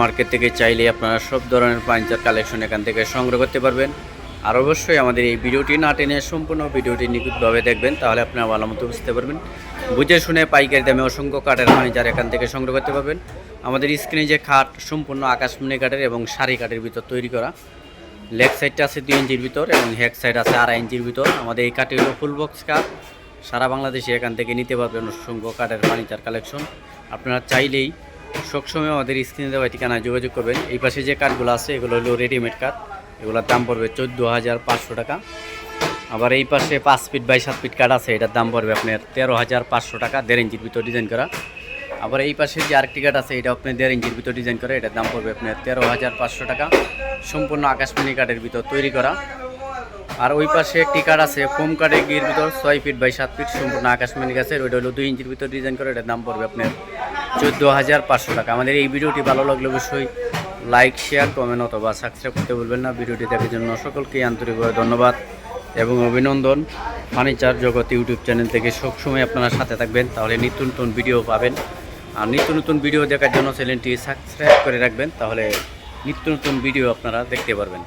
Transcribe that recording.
Market থেকে চাইলে আপনারা সব ধরনের ফার্নিচার কালেকশন এখান থেকে সংগ্রহ করতে পারবেন। আর অবশ্যই আমাদের এই ভিডিওটি না টেনে সম্পূর্ণ ভিডিওটি নিখুঁতভাবে দেখবেন, তাহলে আপনারা ভালো মতো বুঝতে পারবেন। বুঝে শুনে পাইকারি দামে অসংখ্য কাঠের ফার্নিচার এখান থেকে সংগ্রহ করতে পারবেন। আমাদের স্ক্রিনে যে খাট সম্পূর্ণ আকাশমণি কাঠের এবং শাড়ি কাঠের ভিতর তৈরি করা। লেগ সাইডটা আছে দুই ইঞ্চির ভিতর এবং হেক সাইড আছে আড়াই ইঞ্চির ভিতর। আমাদের এই কাঠটি হলো ফুল বক্স কাঠ। সারা বাংলাদেশে এখান থেকে নিতে পারবেন অসংখ্য কাঠের ফার্নিচার কালেকশন। আপনারা চাইলেই সবসময় আমাদের স্ক্রিনে দেওয়া ঠিকানায় যোগাযোগ করবেন। এই পাশে যে কাঠগুলো আছে, এগুলো হলো রেডিমেড কাঠ এগুলোর দাম পড়বে চোদ্দ হাজার পাঁচশো টাকা। আবার এই পাশে পাঁচ ফিট বাই সাত ফিট কাঠ আছে, এটার দাম পড়বে আপনার তেরো হাজার পাঁচশো টাকা, দেড় ইঞ্চির ভিতর ডিজাইন করা। আবার এই পাশে যে আরেকটি কাঠ আছে এটা আপনি দেড় ইঞ্চির ভিতর ডিজাইন করা, এটার দাম পড়বে আপনার তেরো হাজার পাঁচশো টাকা। সম্পূর্ণ আকাশমণি কাঠের ভিতর তৈরি করা। আর ওই পাশে কাঠ আছে, ফোম কাঠের গির ভিতর ছয় ফিট বাই সাত ফিট, সম্পূর্ণ আকাশমণি গাছের, ওইটা হলো দুই ইঞ্চির ভিতর ডিজাইন করে, এটার দাম পড়বে আপনার চোদ্দ হাজার পাঁচশো টাকা। আমাদের এই ভিডিওটি ভালো লাগলে অবশ্যই লাইক শেয়ার কমেন্ট অথবা সাবস্ক্রাইব করতে বলবেন না। ভিডিওটি দেখার জন্য সকলকে আন্তরিকভাবে ধন্যবাদ এবং অভিনন্দন ফার্নিচার জগৎ ইউটিউব চ্যানেল থেকে। সবসময় আপনারা সাথে থাকবেন, তাহলে নিত্য নতুন ভিডিও পাবেন। আর নিত্য নতুন ভিডিও দেখার জন্য চ্যানেলটি সাবস্ক্রাইব করে রাখবেন, তাহলে নিত্য নতুন ভিডিও আপনারা দেখতে পারবেন।